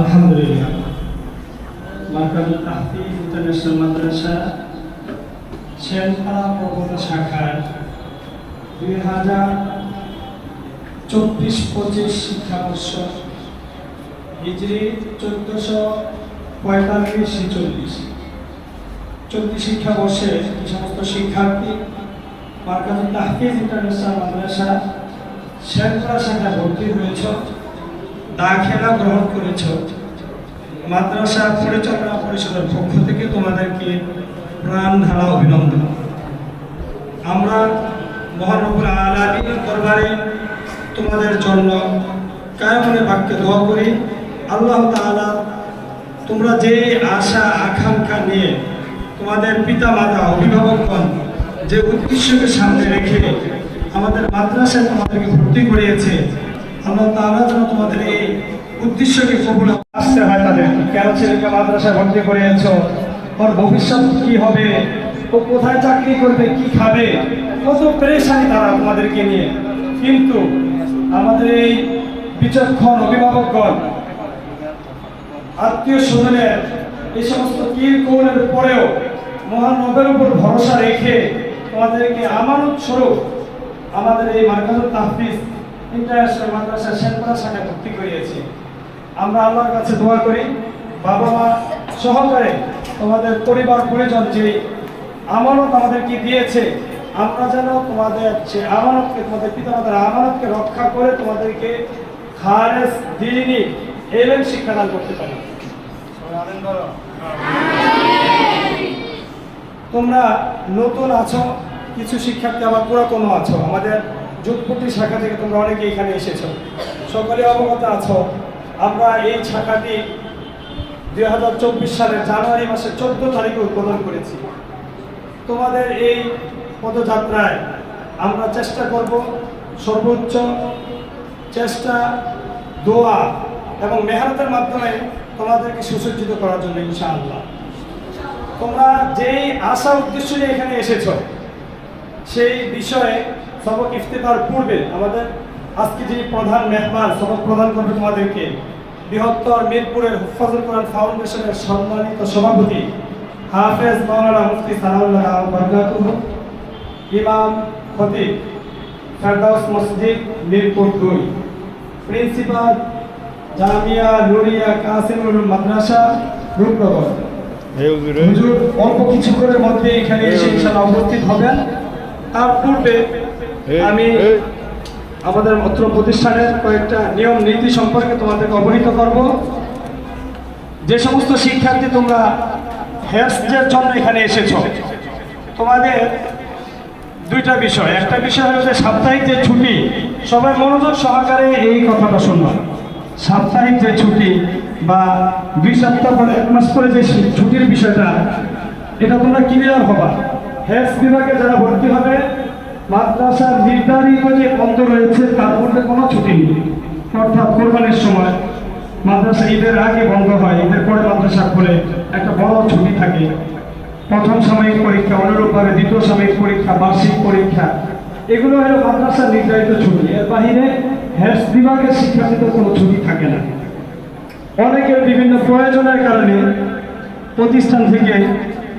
আলহামদুলিল্লাহ। মার্কাজুল তাহফিজ ইন্টারন্যাশনাল মাদ্রাসা শেলপাড়া প্রগত শাখার দুই হাজার চব্বিশ পঁচিশ শিক্ষাবর্ষ হিজড়ি চোদ্দশো পঁয়তাল্লিশ ছেচল্লিশ। চলতি শিক্ষাবর্ষে যে সমস্ত শিক্ষার্থী মার্কাজুল তাহফিজ ইন্টারন্যাশনাল মাদ্রাসা শেলপাড়া শাখায় ভর্তি হয়েছ। দাখিলা গ্রহণ করেছ। মাদ্রাসা পরিচালনা পরিষদের পক্ষ থেকে তোমাদেরকে প্রাণ ঢালা অভিনন্দন। আমরা মহানবুল আলমীর দরবারে তোমাদের জন্য কায়মনে বাক্যে দোয়া করি, আল্লাহ তাআলা তোমরা যে আশা, আকাঙ্ক্ষা নিয়ে তোমাদের পিতা মাতা অভিভাবকগণ যে উদ্দেশ্যকে সামনে রেখে আমাদের মাদ্রাসায় তোমাদেরকে ভর্তি করিয়েছে আল্লাহ তাআলা যেন তোমাদের এই উদ্দেশ্যকে কবুল আসতে হয় তাদের। কেন ছেলেকে মাদ্রাসায় ভর্তি করিয়েছ? ওর ভবিষ্যৎ কি হবে? ও কোথায় চাকরি করবে? কি খাবে? কত পেরেশানি তারা তোমাদেরকে নিয়ে। কিন্তু আমাদের এই বিচক্ষণ অভিভাবকগণ, আত্মীয় স্বজনের এই সমস্ত কিল কৌলের পরেও মহান নবের উপর ভরসা রেখে তোমাদেরকে আমানত স্বরূপ আমাদের এই মার্কাজুল তাহফিজ ইন্টারন্যাশনাল মাদ্রাসা শেনপাড়া শাখায় ভর্তি করিয়েছি। আমরা আল্লাহর কাছে দোয়া করি বাবা মা সহকারে তোমাদের পরিবার, পরিজন যে আমানত আমাদেরকে দিয়েছে, আমরা যেন তোমাদের সে আমানতকে, তোমাদের পিতামাতার আমানতকে রক্ষা করে তোমাদেরকে খারেজ দিনই এলেন শিক্ষাদান করতে পারি। তোমরা নতুন আছো, কিছু শিক্ষার্থী আবার পুরাতনও আছো, আমাদের যোধপুটি শাখা থেকে তোমরা অনেকে এখানে এসেছ। সকলে অবগত আছো। আমরা এই শাখাটি দুই হাজার চব্বিশ সালের জানুয়ারি মাসের চোদ্দ তারিখে উদ্বোধন করেছি। তোমাদের এই পদযাত্রায় আমরা চেষ্টা করব সর্বোচ্চ চেষ্টা, দোয়া এবং মেহনতের মাধ্যমে তোমাদেরকে সুসজ্জিত করার জন্য ইনশাআল্লাহ। তোমরা যেই আশা উদ্দেশ্য নিয়ে এখানে এসেছ, সেই বিষয়ে সবক ইফতেতার পূর্বে আমাদের আজকে যিনি প্রধান মেহমান সবক প্রদান করবে তোমাদেরকে বৃহত্তর মিরপুরের হুফাজুল কোরআন ফাউন্ডেশনের সম্মানিত সভাপতি হাফেজ মাওলানা মুফতি সালাউল্লাহ বরকাতুহ ইমাম খতিব ফেরদাউস মসজিদ মিরপুর দুই। প্রিন্সিপাল জামিয়া নুরিয়া কাসিমুল মাদ্রাসা রূপনগর। হুজুর। অল্প কিছুক্ষণের মধ্যে এখানে এসে ইনশাআল্লাহ উপস্থিত হবেন। তার পূর্বে আমি আমাদের অত্র প্রতিষ্ঠানের কয়েকটা নিয়ম নীতি সম্পর্কে তোমাদেরকে অবহিত করব। যে সমস্ত শিক্ষার্থী তোমরা হেলথের জন্য এখানে এসেছ তোমাদের দুইটা বিষয়। একটা বিষয় হলো যে সাপ্তাহিক যে ছুটি সবাই মনোযোগ সহকারে এই কথাটা শুনবা সাপ্তাহিক যে ছুটি বা দুই সপ্তাহ পরে এক মাস পরে যে ছুটির বিষয়টা এটা তোমরা ক্লিয়ার হবা। হেলথ বিভাগে যারা ভর্তি হবে মাদ্রাসার নির্ধারিত যে বন্ধ রয়েছে, তার মধ্যে কোনো ছুটি নেই। অর্থাৎ কোরবানির সময় মাদ্রাসা ঈদের আগে বন্ধ হয়, ঈদের পরে মাদ্রাসা খোলে, একটা বড় ছুটি থাকে। প্রথম সাময়িক পরীক্ষা, অনুরূপভাবে দ্বিতীয় সাময়িক পরীক্ষা, বার্ষিক পরীক্ষা, এগুলো হলো মাদ্রাসার নির্ধারিত ছুটি। এর বাহিরে হেলথ বিভাগের শিক্ষার্থীদের কোনো ছুটি থাকে না। অনেকের বিভিন্ন প্রয়োজনের কারণে প্রতিষ্ঠান থেকে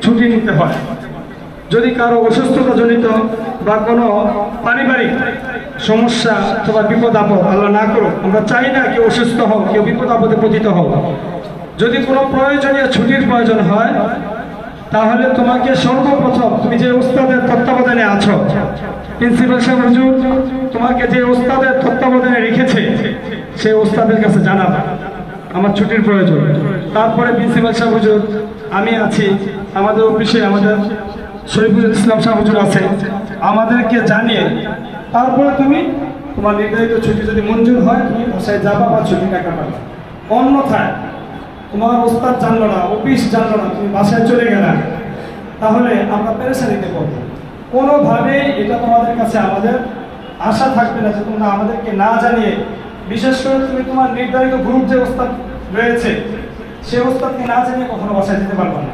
ছুটি নিতে হয়। যদি কারও অসুস্থতা জনিত বা কোনো পারিবারিক সমস্যা অথবা বিপদ আপদ আল্লাহ না করুক, আমরা চাই না কেউ অসুস্থ হোক, কেউ বিপদ আপদে পতিত হোক। যদি কোনো প্রয়োজনীয় ছুটির প্রয়োজন হয়, তাহলে তোমাকে সর্বপ্রথম তুমি যে ওস্তাদের তত্ত্বাবধানে আছো, প্রিন্সিপাল সাহেব হুজুর, তোমাকে যে ওস্তাদের তত্ত্বাবধানে রেখেছে সেই ওস্তাদের কাছে জানাবা, আমার ছুটির প্রয়োজন। তারপরে প্রিন্সিপাল সাহেব হুজুর, আমি আছি, আমাদের অফিসে, আমাদের শরীফুল ইসলাম সাহেব হুজুর আছে, আমাদেরকে জানিয়ে তারপরে তুমি তোমার নির্ধারিত ছুটি যদি মঞ্জুর হয়, তুমি বাসায় যাবা বা ছুটি টাকা পাবে অন্যথায় তোমার ওস্তাদ জানলো না, অফিস জানলো না, তুমি বাসায় চলে গেলে। তাহলে আমরা পেরেশানিতে পড়ব। কোনোভাবেই এটা তোমাদের কাছে আমাদের আশা থাকবে না যে তোমরা আমাদেরকে না জানিয়ে, বিশেষ করে তুমি তোমার নির্ধারিত গ্রুপ যে ওস্তাদ রয়েছে, সে ওস্তাদকে না জানিয়ে কখনো বাসায় যেতে পারবে না।